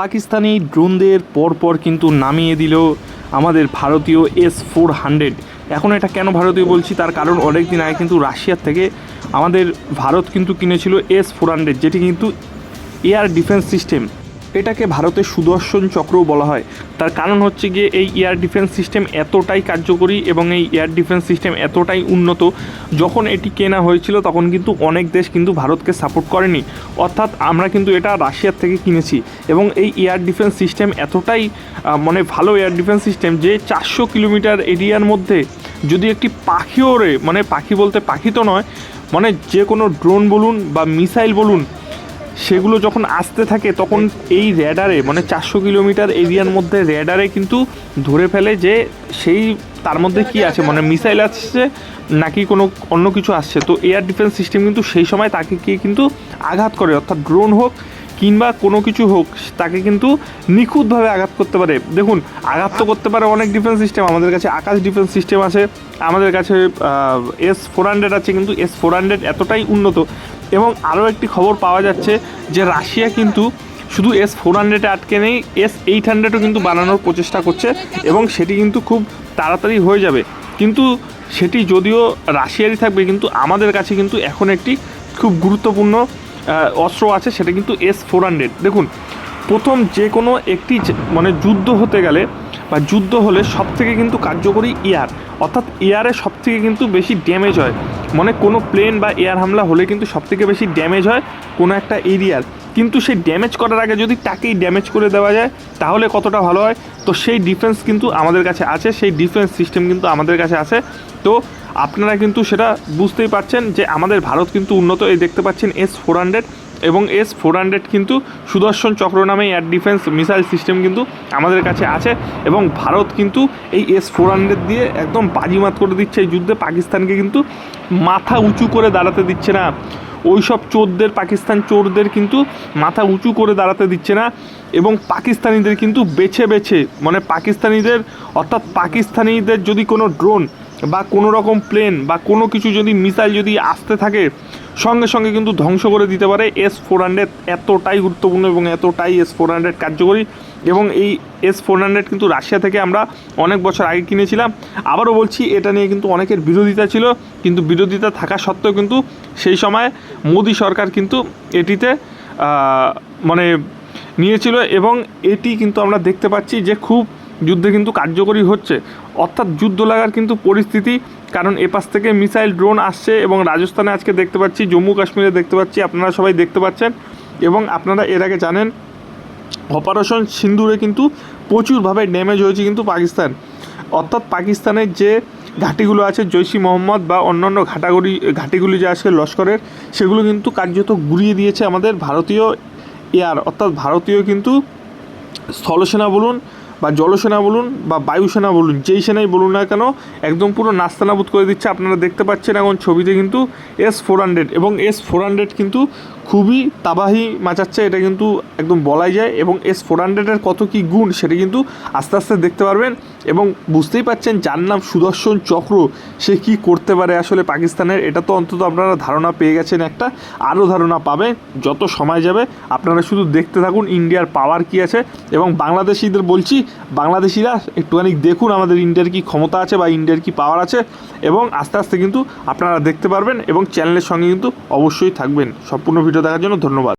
পাকিস্তানি ড্রোনদের পরপর কিন্তু নামিয়ে দিল আমাদের ভারতীয় এস ফোর হান্ড্রেড। এখন এটা কেন ভারতীয় বলছি? তার কারণ অনেক দিন আগে কিন্তু রাশিয়ার থেকে আমাদের ভারত কিন্তু কিনেছিল এস ফোর হান্ড্রেড, যেটি কিন্তু এয়ার ডিফেন্স সিস্টেম। এটাকে ভারতের সুদর্শন চক্রও বলা হয়। তার কারণ হচ্ছে গিয়ে এই এয়ার ডিফেন্স সিস্টেম এতটাই কার্যকরী এবং এই এয়ার ডিফেন্স সিস্টেম এতটাই উন্নত, যখন এটি কেনা হয়েছিল তখন কিন্তু অনেক দেশ কিন্তু ভারতকে সাপোর্ট করেনি। অর্থাৎ আমরা কিন্তু এটা রাশিয়ার থেকে কিনেছি এবং এই এয়ার ডিফেন্স সিস্টেম এতটাই মানে ভালো এয়ার ডিফেন্স সিস্টেম যে চারশো কিলোমিটার এরিয়ার মধ্যে যদি একটি পাখি ওড়ে মানে পাখি বলতে পাখি তো নয় মানে যে কোনো ড্রোন বলুন বা মিসাইল বলুন সেগুলো যখন আসতে থাকে তখন এই র্যাডারে মানে চারশো কিলোমিটার এরিয়ার মধ্যে র্যাডারে কিন্তু ধরে ফেলে যে সেই তার মধ্যে কি আছে মানে মিসাইল আসছে নাকি কোনো অন্য কিছু আসছে। তো এয়ার ডিফেন্স সিস্টেম কিন্তু সেই সময় তাকে গিয়ে কিন্তু আঘাত করে অর্থাৎ ড্রোন হোক কিংবা কোনো কিছু হোক, তাকে কিন্তু নিখুঁতভাবে আঘাত করতে পারে। দেখুন, আঘাত তো করতে পারে অনেক ডিফেন্স সিস্টেম আমাদের কাছে আকাশ ডিফেন্স সিস্টেম আছে, আমাদের কাছে এস ফোর হান্ড্রেড আছে, কিন্তু এস ফোর হান্ড্রেড এতটাই উন্নত। এবং আরও একটি খবর পাওয়া যাচ্ছে যে রাশিয়া কিন্তু শুধু এস ফোর হান্ড্রেডে আটকে নেই এস এইট হান্ড্রেডও কিন্তু বানানোর প্রচেষ্টা করছে এবং সেটি কিন্তু খুব তাড়াতাড়ি হয়ে যাবে। কিন্তু সেটি যদিও রাশিয়ারই থাকবে, কিন্তু আমাদের কাছে কিন্তু এখন একটি খুব গুরুত্বপূর্ণ অস্ত্র আছে সেটা কিন্তু এস ফোর হান্ড্রেড দেখুন প্রথম যে কোনো একটি মানে যুদ্ধ হতে গেলে বা যুদ্ধ হলে সব থেকে কিন্তু কার্যকরী এয়ার। অর্থাৎ এয়ারে সব থেকে কিন্তু বেশি ড্যামেজ হয়। মানে কোনো প্লেন বা এয়ার হামলা হলে কিন্তু সব থেকে বেশি ড্যামেজ হয় কোনো একটা এরিয়ার কিন্তু সেই ড্যামেজ করার আগে যদি তাকেই ড্যামেজ করে দেওয়া যায়, তাহলে কতটা ভালো হয়? তো সেই ডিফেন্স কিন্তু আমাদের কাছে আছে, সেই ডিফেন্স সিস্টেম কিন্তু আমাদের কাছে আছে। তো আপনারা কিন্তু সেটা বুঝতেই পারছেন যে আমাদের ভারত কিন্তু উন্নত। এই দেখতে পাচ্ছেন এস ফোর হান্ড্রেড এবং এস ফোর হান্ড্রেড কিন্তু সুদর্শন চক্র নামে এয়ার ডিফেন্স মিসাইল সিস্টেম কিন্তু আমাদের কাছে আছে এবং ভারত কিন্তু এই এস ফোর হান্ড্রেড দিয়ে একদম বাজিমাত করে দিচ্ছে এই যুদ্ধে। পাকিস্তানকে কিন্তু মাথা উঁচু করে দাঁড়াতে দিচ্ছে না। ওই সব চোরদের, পাকিস্তান চোরদের কিন্তু মাথা উঁচু করে দাঁড়াতে দিচ্ছে না এবং পাকিস্তানিদের কিন্তু বেছে বেছে মানে পাকিস্তানিদের, অর্থাৎ পাকিস্তানিদের যদি কোনো ড্রোন বা কোনো রকম প্লেন বা কোনো কিছু যদি মিসাইল যদি আসতে থাকে, সঙ্গে সঙ্গে কিন্তু ধ্বংস করে দিতে পারে এস ফোর হান্ড্রেড এতটাই গুরুত্বপূর্ণ এবং এতটাই এস ফোর হান্ড্রেড কার্যকরী এবং এই এস ফোর হান্ড্রেড কিন্তু রাশিয়া থেকে আমরা অনেক বছর আগে কিনেছিলাম। আবারও বলছি, এটা নিয়ে কিন্তু অনেকের বিরোধিতা ছিল, কিন্তু বিরোধিতা থাকা সত্ত্বেও কিন্তু সেই সময় মোদী সরকার কিন্তু এটিতে মানে নিয়েছিল এবং এটি কিন্তু আমরা দেখতে পাচ্ছি যে খুব যুদ্ধে কিন্তু কার্যকরী হচ্ছে। অর্থাৎ যুদ্ধ লাগার কিন্তু পরিস্থিতি, কারণ এপাশ থেকে মিসাইল ড্রোন আসছে এবং রাজস্থানে আজকে দেখতে পাচ্ছি, জম্মু কাশ্মীরে দেখতে পাচ্ছি, আপনারা সবাই দেখতে পাচ্ছেন। এবং আপনারা এর আগে জানেন, অপারেশন সিন্দুরে কিন্তু প্রচুরভাবে ড্যামেজ হয়েছে কিন্তু পাকিস্তান। অর্থাৎ পাকিস্তানের যে ঘাঁটিগুলো আছে, জৈশি মোহাম্মদ বা অন্যান্য ঘাটাগুলি, ঘাঁটিগুলি যে আছে লস্করের, সেগুলো কিন্তু কার্যত গুড়িয়ে দিয়েছে আমাদের ভারতীয় এয়ার। অর্থাৎ ভারতীয় কিন্তু স্থলসেনা বলুন বা জলসেনা বলুন বা বায়ুসেনা বলুন, যেই সেনাই বলুন না কেন, একদম পুরো নাস্তানাবুদ করে দিচ্ছে। আপনারা দেখতে পাচ্ছেন এখন ছবিতে কিন্তু এস ফোর হান্ড্রেড এবং এস ফোর হান্ড্রেড কিন্তু খুবই তাবাহি মাচাচ্ছে এটা কিন্তু একদম বলাই যায় এবং এস ফোর হান্ড্রেডের কত কী গুণ সেটা কিন্তু আস্তে আস্তে দেখতে পারবেন এবং বুঝতেই পাচ্ছেন যার নাম সুদর্শন চক্র, সে কি করতে পারে আসলে পাকিস্তানের, এটা তো অন্তত আপনারা ধারণা পেয়ে গেছেন একটা, আরও ধারণা পাবে, যত সময় যাবে আপনারা শুধু দেখতে থাকুন ইন্ডিয়ার পাওয়ার কি আছে এবং বাংলাদেশিদের বলছি, বাংলাদেশিরা একটুখানি দেখুন আমাদের ইন্ডিয়ার কি ক্ষমতা আছে বা ইন্ডিয়ার কি পাওয়ার আছে এবং আস্তে আস্তে কিন্তু আপনারা দেখতে পারবেন এবং চ্যানেলের সঙ্গে কিন্তু অবশ্যই থাকবেন। সম্পূর্ণ দেখার জন্য ধন্যবাদ।